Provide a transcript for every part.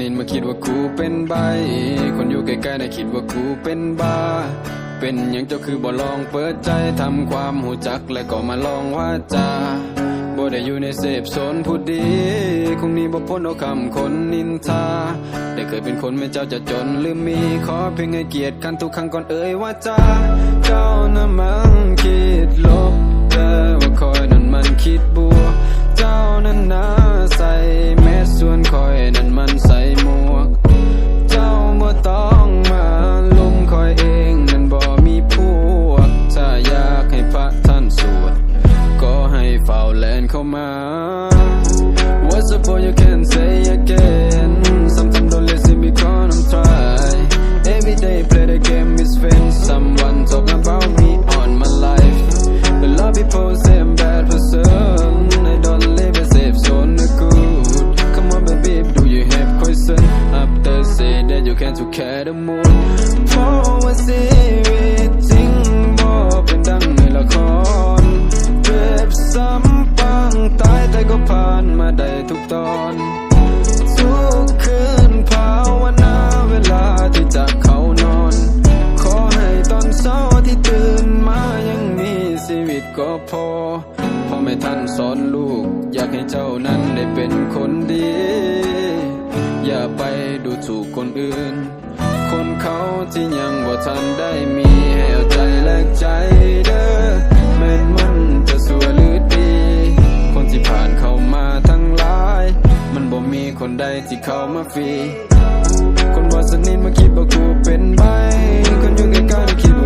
นิทมาคิดว่ากูเป็นใบ คนอยู่ใกล้ๆน่ะคิดว่ากูเป็นบ้า เป็นหยังเจ้าคือบ่ลองเปิดใจทำความหูจักและก็มาลองว่าจาบ่ได้อยู่ในเสพโซนผู้ดี คงนี้บ่พ้นเอาคำคนนินทา ได้เคยเป็นคนไม่เจ้าจะจนหรือมี ขอเพียงให้เกียรติกันทุกครั้งก่อนเอ่ยว่าจาเจ้าน่ะมังคิดลบแต่ว่าคอยนั้นมันคิดบวก เจ้านั้นนาส say that you can to care the moon เพราะว่าชีวิตจริงบ่เป็นดังในละครเจ็บซ้ำปังตายแต่ก็ผ่านมาได้ทุกตอนทุกคืนภาวนาเวลาที่จะเข้านอน ขอให้ตอนเช้าที่ตื่นมายังมีชีวิตก็พอพ่อแม่ท่านสอนลูก อยากให้เจ้านั้นได้เป็น ไปดูถูกคนอื่น คนเขาที่ยังบ่ทันได้มีให้เอาใจแลกใจเด้อแม้นมันจะสัวหรือดี คนที่ผ่านเข้ามาทั้งหลาย มันบ่มีคนใดที่เข้ามาฟรีคนว่าสนิทมาคิดว่ากูเป็นใบคนอยู่ใกล้ๆคิดว่า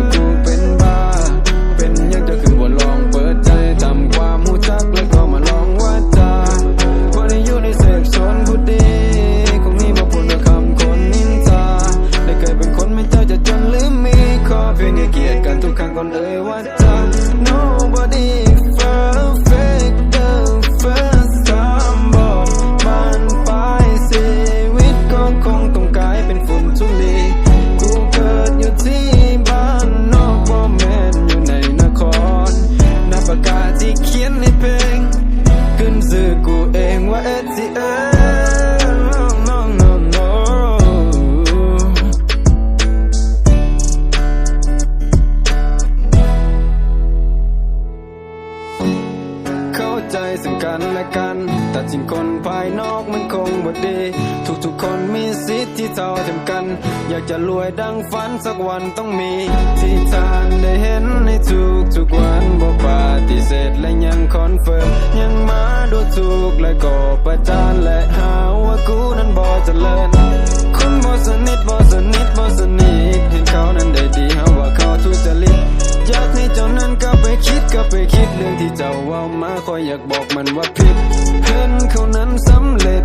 องว่า ATM no no no เข้าใจซึ่งกันและกัน แต่จริงคนภายนอกมันคงบ่ดี ทุกๆคนมีสิทธิ์ที่เท่าเทียมกัน อยากจะรวยดังฝันสักวันต้องมี ที่ทานได้เห็นในทุกๆวันบ่ปฏิเสธและยังคอนเฟิร์ม ยังมาดูถูกและก็ประจานและหาว่ากูนั้นบ่เจริญคนบ่สนิทบ่สนิทบ่สนิทเห็นเขานั้นได้ดีหาว่าเขาทุจริตอยากให้เจ้านั้นกลับไปคิดกลับไปคิดเรื่องที่เจ้าว่ามาคอยอยากบอกมันว่าผิดเห็นเขานั้นสำเร็จ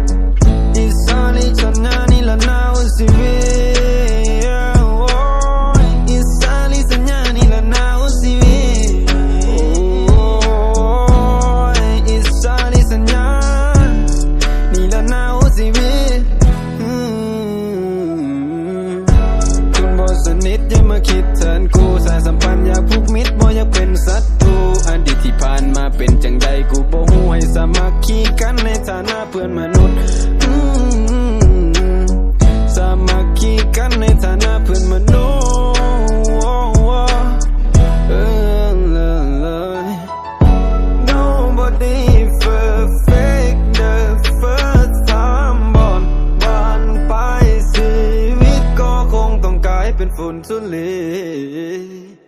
อีสานีชนะนี่ละนาวสิเวโคิดเทนกูสายสัมพันธ์อยากผูกมิตรบ่อยากเป็นศัตรูอดีตที่ผ่านมาเป็นจังใดกูบ่ฮู้ให้สามัคคีกันในฐานะเพื่อนมนุษย์สามัคคีกันในฐานะเพื่อนมนุษย์ ชี